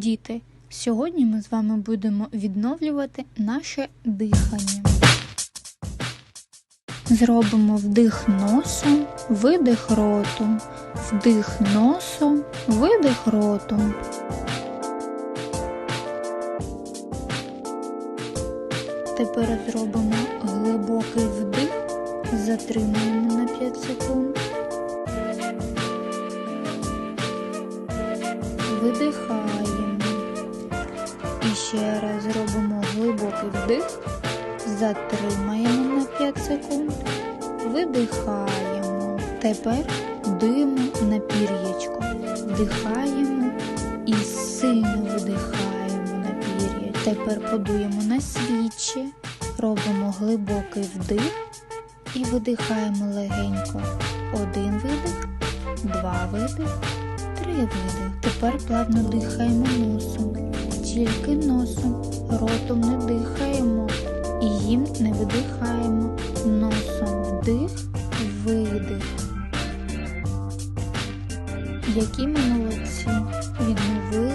Діти, сьогодні ми з вами будемо відновлювати наше дихання. Зробимо вдих носом, видих ротом, вдих носом, видих ротом. Тепер зробимо глибокий вдих, затримаємо на 5 секунд. Видихаємо. І ще раз зробимо глибокий вдих, затримаємо на 5 секунд, видихаємо. Тепер дуємо на пір'ячко. Вдихаємо і сильно видихаємо на пір'я. Тепер подуємо на свічі, робимо глибокий вдих і видихаємо легенько. Один видих, два видих, три видих. Тепер плавно дихаємо тільки носом, ротом не дихаємо і їм не видихаємо. Носом вдих, видих. Які ми молодці, відновили.